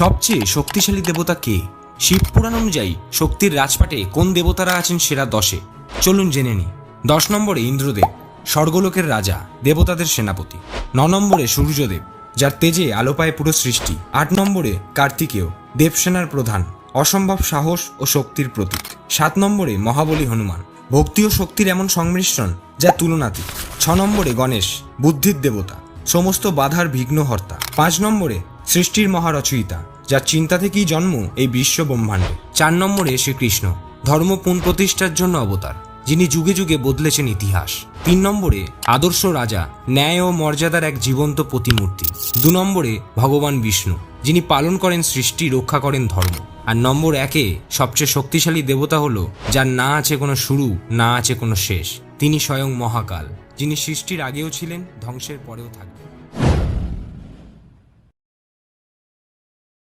সবচেয়ে শক্তিশালী দেবতা কে? শিব পুরাণ অনুযায়ী শক্তির রাজপাটে কোন দেবতারা আছেন সেরা দশে? চলুন জেনে নি দশ নম্বরে ইন্দ্রদেব, স্বর্গলোকের রাজা, দেবতাদের সেনাপতি। ন নম্বরে সূর্যদেব, যার তেজে আলো পায় পুরো সৃষ্টি। আট নম্বরে কার্তিকেয়, দেবসেনার প্রধান, অসম্ভব সাহস ও শক্তির প্রতীক। সাত নম্বরে মহাবলী হনুমান, ভক্তি ও শক্তির এমন সংমিশ্রণ যা তুলনাতীত। ছ নম্বরে গণেশ, বুদ্ধির দেবতা, সমস্ত বাধার বিঘ্নহর্তা। পাঁচ নম্বরে সৃষ্টির মহারচয়িতা যার চিন্তা থেকেই জন্ম এই বিশ্ব ব্রহ্মাণ্ডে। চার নম্বরে শ্রীকৃষ্ণ ধর্ম পুন প্রতিষ্ঠার জন্য অবতার, যিনি যুগে যুগে বদলেছেন ইতিহাস। তিন নম্বরে আদর্শ রাজা, ন্যায় ও মর্যাদার এক জীবন্ত প্রতিমূর্তি। দু নম্বরে ভগবান বিষ্ণু, যিনি পালন করেন সৃষ্টি, রক্ষা করেন ধর্ম। আর নম্বর একে সবচেয়ে শক্তিশালী দেবতা হল, যার না আছে কোনো শুরু, না আছে কোনো শেষ। তিনি স্বয়ং মহাকাল, যিনি সৃষ্টির আগেও ছিলেন, ধ্বংসের পরেও থাকবেন।